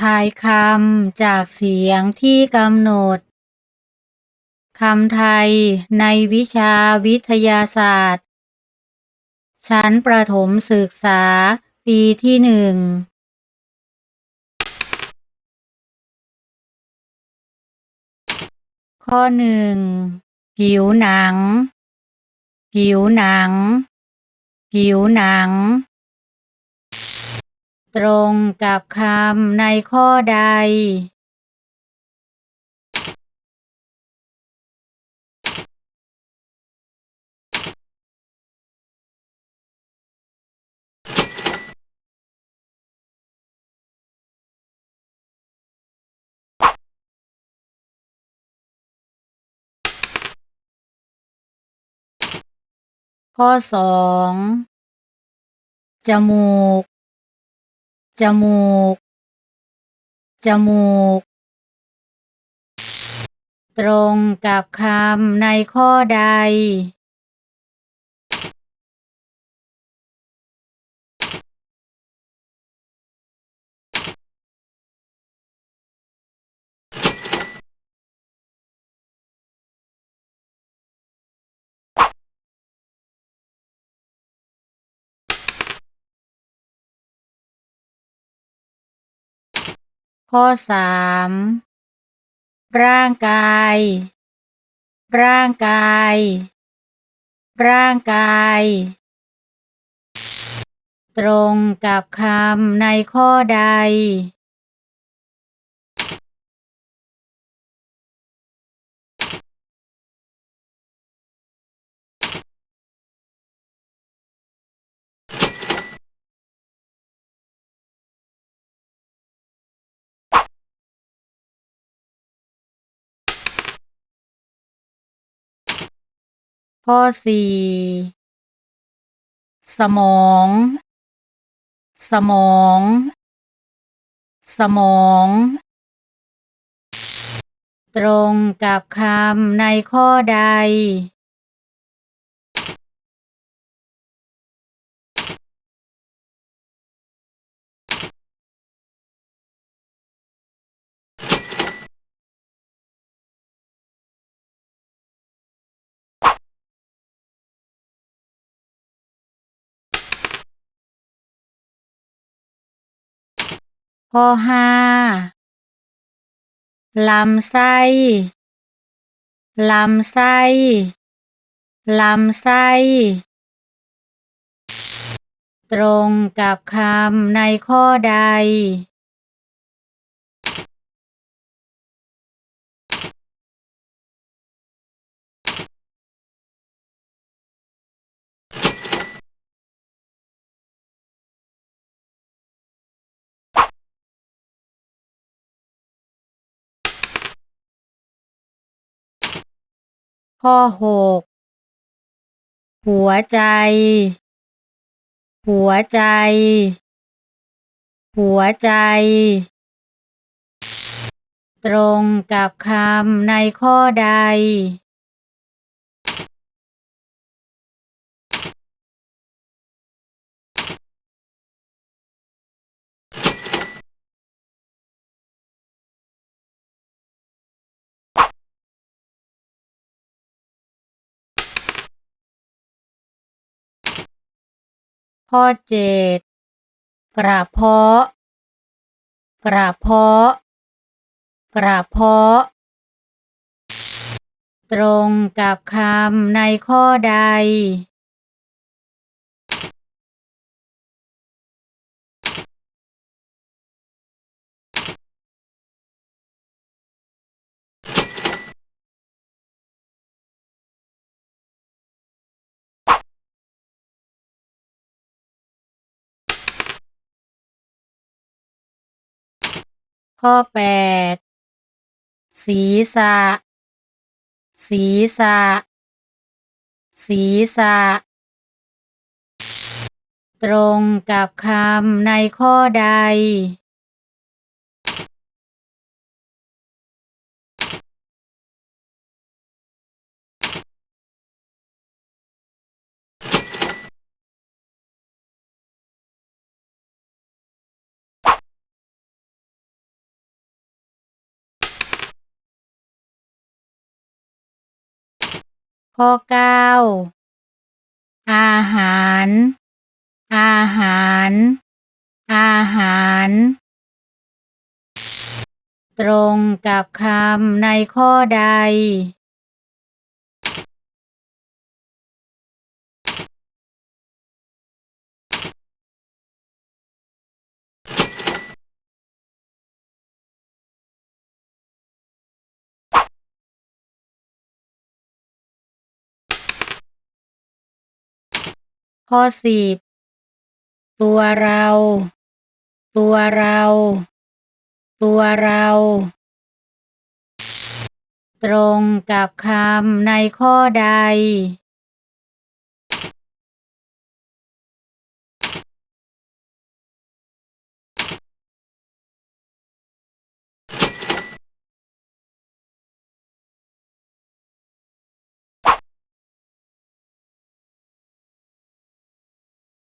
ทายคำจากเสียงที่กำหนด คำไทยในวิชาวิทยาศาสตร์ ชั้นประถมศึกษาปีที่หนึ่งข้อหนึ่งผิวหนัง ผิวหนัง ผิวหนัง ตรงกับคำในข้อใด ข้อสองจมูก จมูก จมูก ตรงกับคำในข้อใด ข้อสามร่างกาย ร่างกาย ร่างกาย ตรงกับคำในข้อใด ข้อสี่สมอง สมอง สมอง ตรงกับคำในข้อใด ข้อห้าลำไส้ลำไส้ลำไส้ตรงกับคำในข้อใด ข้อหกหัวใจ หัวใจ หัวใจ ตรงกับคำในข้อใด ข้อเจ็ดกระเพาะ กระเพาะ กระเพาะ ตรงกับคำในข้อใด ข้อแปดศีรษะ ศีรษะ ศีรษะ ตรงกับคำในข้อใด ข้อเก้าอาหาร อาหาร อาหาร ตรงกับคำในข้อใด ข้อสิบตัวเรา ตัวเรา ตัวเรา ตรงกับคำในข้อใด